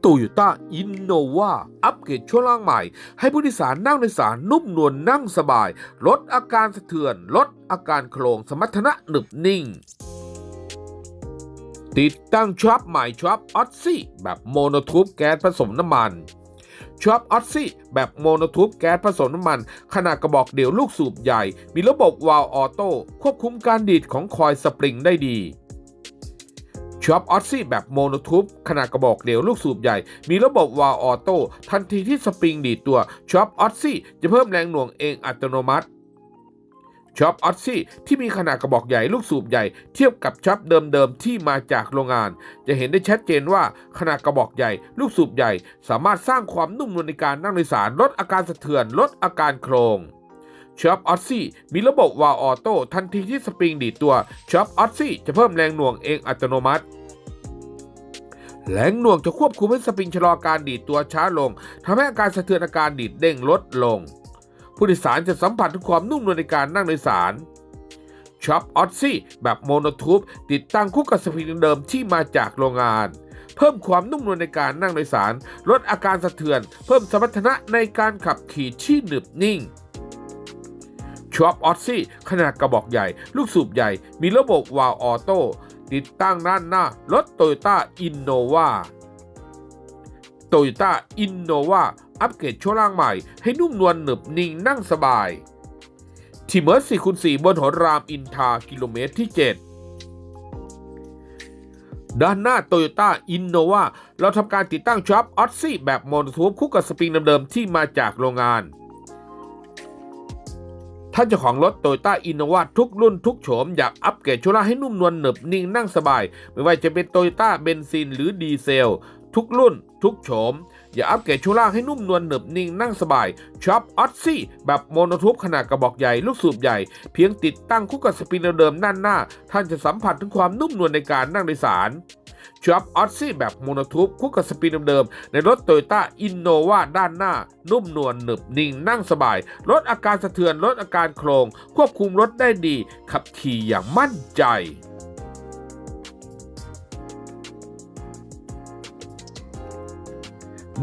โตโยต้าอินโนวาอัปเกรดช่วงล่างใหม่ ให้ผู้โดยสารนั่งโดยสารนุ่มนวลนั่งสบาย ลดอาการสะเทือน ลดอาการโครงสมรรถนะหนึบนิ่ง ติดตั้งช็อปใหม่ช็อปออ s ซี่แบบโมโนทูบแก๊สผสมน้ำมันช็อปออ s ซี่แบบโมโนทูบแก๊สผสมน้ำมัน ขนาดกระบอกเดี่ยวลูกสูบใหญ่ มีระบบวาล์วออโต้ควบคุมการดีดของคอยสปริงได้ดี ช็อปออ s ซี่แบบโมโนทูบขนาดกระบอกเดียวลูกสูบใหญ่ มีระบบวาล์วออโต้ทันทีที่สปริงดีดตัวช็อปออ s ซี่จะเพิ่มแรงหน่วงเองอัตโนมัติช็อปออ s ซี่ที่มีขนาดกระบอกใหญ่ลูกสูบใหญ่ เทียบกับช็อปเดิมๆที่มาจากโรงงาน จะเห็นได้ชัดเจนว่าขนาดกระบอกใหญ่ ลูกสูบใหญ่ สามารถสร้างความนุ่มนวลในการนั่งโดยสารลดอาการสะเทือนลดอาการโครงช็อปออ s ซี่มีระบบวาล์วออโต้ทันทีที่สปริงดีดตัวช็อปออ s ซี่จะเพิ่มแรงหน่วงเองอัตโนมัติ แรงหน่วงจะควบคุมให้สปริงชะลอการดีดตัวช้าลงทำให้อาการสะเทือนอาการดีดเด้งลดลง ผู้โดยสารจะสัมผัสถึงความนุ่มนวลในการนั่งโดยสารช็อปออ s ซี่แบบโมโนทูบติดตั้งคู่กับสปริงเดิมที่มาจากโรงงาน เพิ่มความนุ่มนวลในการนั่งโดยสาร ลดอาการสะเทือน เพิ่มสมรรถนะในการขับขี่ที่หนึบนิ่งช็อปออ s ซี่ขนาดกระบอกใหญ่ ลูกสูบใหญ่ มีระบบวาล์วออโต้ ติดตั้งด้านหน้ารถโตโยต้าอินโนวาโตโยต้าอินโนวาอัปเกรดช่วงล่างใหม่ ให้นุ่มนวลหนึบนิ่งนั่งสบายที่เมิร์สี่คูณ4บนหนรามอินทากิโลเมตรที่ 7 ด้านหน้าโตโยต้าอินโนวาเราทำการติดตั้งช็อปออ s ซี่แบบโมโนทูบคู่กับสปริงเดิมๆที่มาจากโรงงาน ท่านเจ้าของรถโตโยต้าอินโนวาทุกรุ่นทุกโฉมอยากอัปเกรดช่วงล่าให้นุ่มนวลหนึบนิ่งนั่งสบาย ไม่ว่าจะเป็นโตโยต้าเบนซินหรือดีเซล ทุกรุ่น ทุกโฉม อย่าอัปเกรดช่วงล่างให้นุ่มนวลหนึบนิ่งนั่งสบายช็อปออ s ซี่แบบโมโนทูบขนาดกระบอกใหญ่ลูกสูบใหญ่ เพียงติดตั้งคู่กับสปริงเดิมด้านหน้า ท่านจะสัมผัสถึงความนุ่มนวลในการนั่งโดยสาร ชอปออ s ซี่แบบโมโนทูบคู่กับสปีดเดิมๆ ในรถโตโยต้าอินโนวาด้านหน้า นุ่มนวลหนึบนิ่งนั่งสบาย ลดอาการสะเทือนลดอาการโครง ควบคุมรถได้ดี ขับขี่อย่างมั่นใจ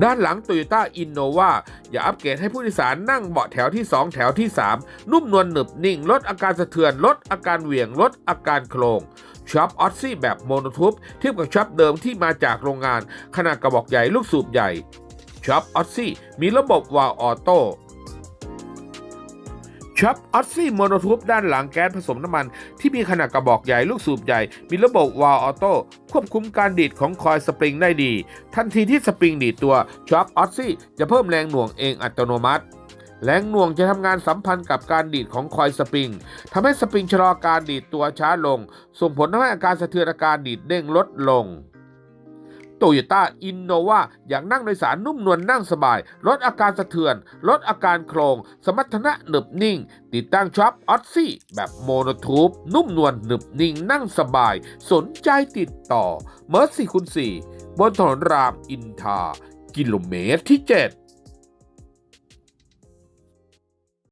ด้านหลัง Toyota Innova อย่าอัปเกรดให้ผู้โดยสารนั่งเบาะแถวที่ 2 แถวที่ 3 นุ่มนวลหนึบนิ่ง ลดอาการสะเทือน ลดอาการเหวี่ยง ลดอาการโครงช็อปออซซี่แบบโมโนทูบเทียบกับช็อปเดิมที่มาจากโรงงาน ขนาดกระบอกใหญ่ลูกสูบใหญ่ช็อปออซซี่มีระบบวาล์วออโต้ ช็อปออ s ซี่โมโนทูบด้านหลังแก๊สผสมน้ำมัน ที่มีขนาดกระบอกใหญ่ลูกสูบใหญ่ มีระบบวาล์วออโต้ควบคุมการดีดของคอยสปริงได้ดี ทันทีที่สปริงดีดตัวช็อปออ s ซี่จะเพิ่มแรงหน่วงเองอัตโนมัติแรงหน่วงจะทำงานสัมพันธ์กับการดีดของคอยสปริงทำให้สปริงชะลอการดีดตัวช้าลง ส่งผลทำให้อาการสะเทือนอาการดีดเด้งลดลง โตโยต้าอินโนวาอยากนั่งโดยสารนุ่มนวลนั่งสบาย ลดอาการสะเทือน ลดอาการโครง สมรรถนะหนึบนิ่ง ติดตั้งช็อปออ s ซี่แบบโมโนทูบนุ่มนวลหนึบนิ่ง นั่งสบาย สนใจติดต่อเมอร์ซี่คูณ4บนถนนรามอินทา กิโลเมตรที่ 7